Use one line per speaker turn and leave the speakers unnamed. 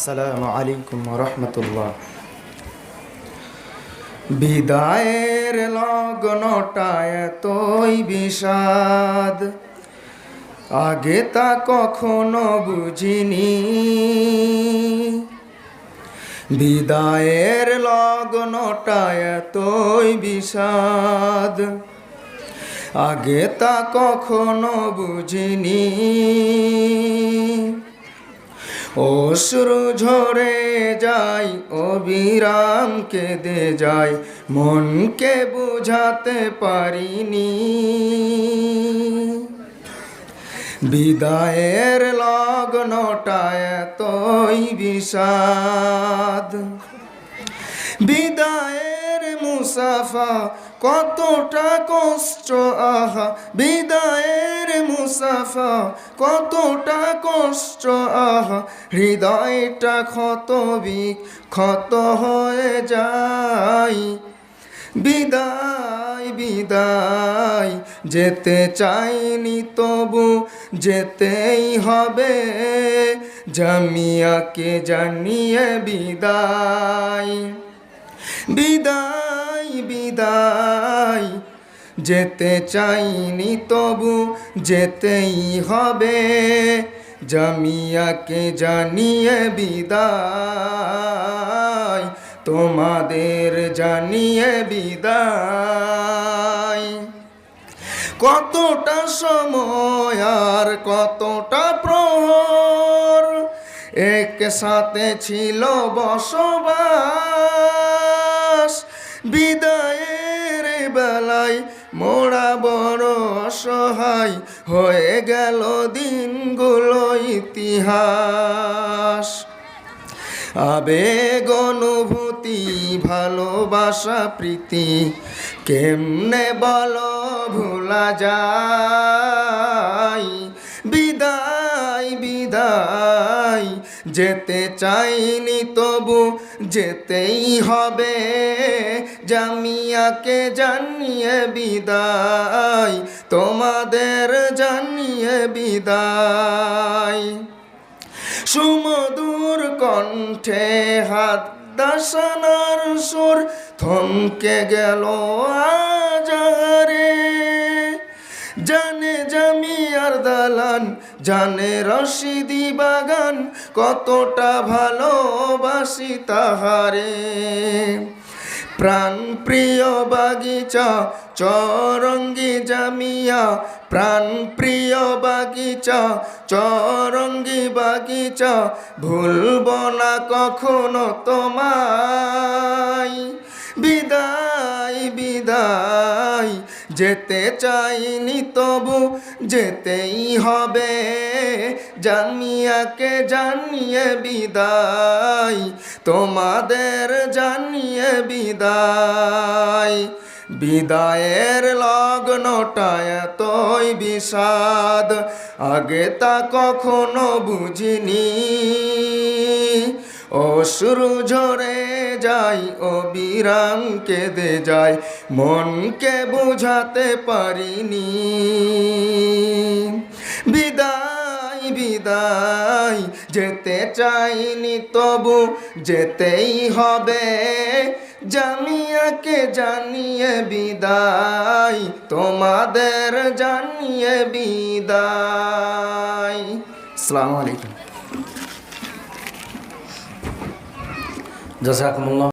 আসসালামু আলাইকুম রহমতুল্লাহ। বিদায়ের লগ্নটা এতই বিষাদ, আগে তা কখনো বুঝিনি। বিদায়ের লগ্নটা এতই বিষাদ, আগে তা কখনো বুঝিনি। অশ্রু ঝরে যাই অবিরাম কেঁদে যাই, মনকে বুঝাতে পারিনি। বিদায়ের লগ্নটা এতই বিষাদ। বিদায়ের মুসাফা কতটা কষ্ট, আহা। বিদায়ের মুসাফা কতটা কষ্ট, আহা, হৃদয়টা ক্ষত ক্ষত হয়ে যায় বিদায় বিদায়, যেতে চাইনি তবু যেতেই হবে। জামিয়াকে জানিয়ে বিদায়। বিদায় বিদায় যেতে চাইনি তবু যেতেই হবে। জামিয়াকে জানিয়ে বিদায়, তোমাদের জানিয়ে বিদায়। কতটা সময় আর কতটা প্রহর এক সাথে ছিল বসবাস। বিদায়ের বেলায় মোড়া বড় অসহায় হয়ে গেল দিনগুলো ইতিহাস। আবেগ, অনুভূতি, ভালোবাসা, প্রীতি, কেমনে বল ভোলা যায়? যেতে চাইনি তবু যেতেই হবে। জামিয়াকে জানিয়ে বিদায়, তোমাদের জানিয়ে বিদায়। সুমধুর কণ্ঠে হাত দাসানার সুর, থমকে গেল আজারে। জামিয়ার দালান, জানে রশিদি বাগান, কতটা ভালোবাসি তাহারে। প্রাণ প্রিয় বাগিচা, চরঙ্গি জামিয়া, প্রাণ প্রিয় বাগিচা, চরঙ্গি বাগিচা, ভুলব না কখনো তোমায়। বিদায় বিদায়। যেতে চাইনি তবু যেতেই হবে। জামিয়াকে জানিয়ে বিদায়? তোমাদের জানিয়ে বিদায়। বিদায়ের লগ্নটা এতই বিষাদ, আগে তা কখনো বুঝিনি। অশ্রু ঝরে যাই, ও বিরাম কেঁদে যাই, মনকে বুঝাতে পারিনি। বিদায় বিদায়, যেতে চাইনি তবু যেতেই হবে। জামিয়াকে জানিয়ে বিদায়, তোমাদের জানিয়ে বিদায়। আসসালামু আলাইকুম।
Jazakumullah.